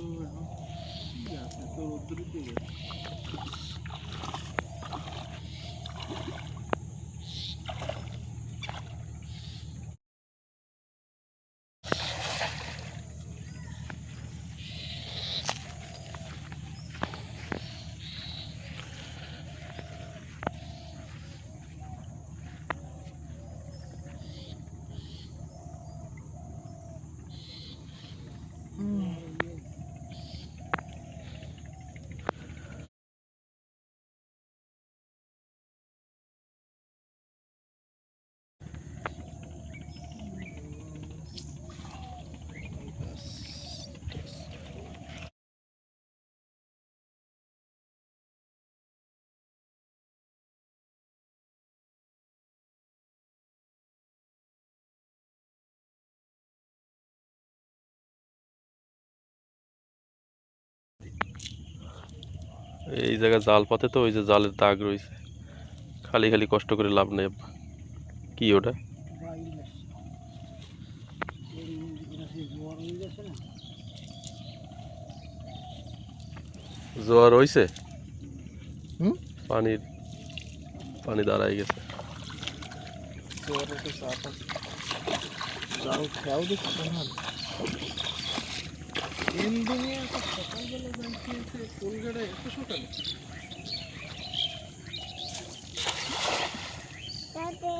তো এখন কি আছে তো রোদ্দুরই দেবে এই জায়গায় জাল পাতে তো ওই যে জালের দাগ রয়েছে। খালি খালি কষ্ট করে লাভ নেই কি ওটা? জোয়ার হুম? পানির পানি দাঁড়াই গেছে। জোরে এমদিনিয়া সকালবেলা যাইতেছে কোন গেড়ে এত সকালে? Daddy,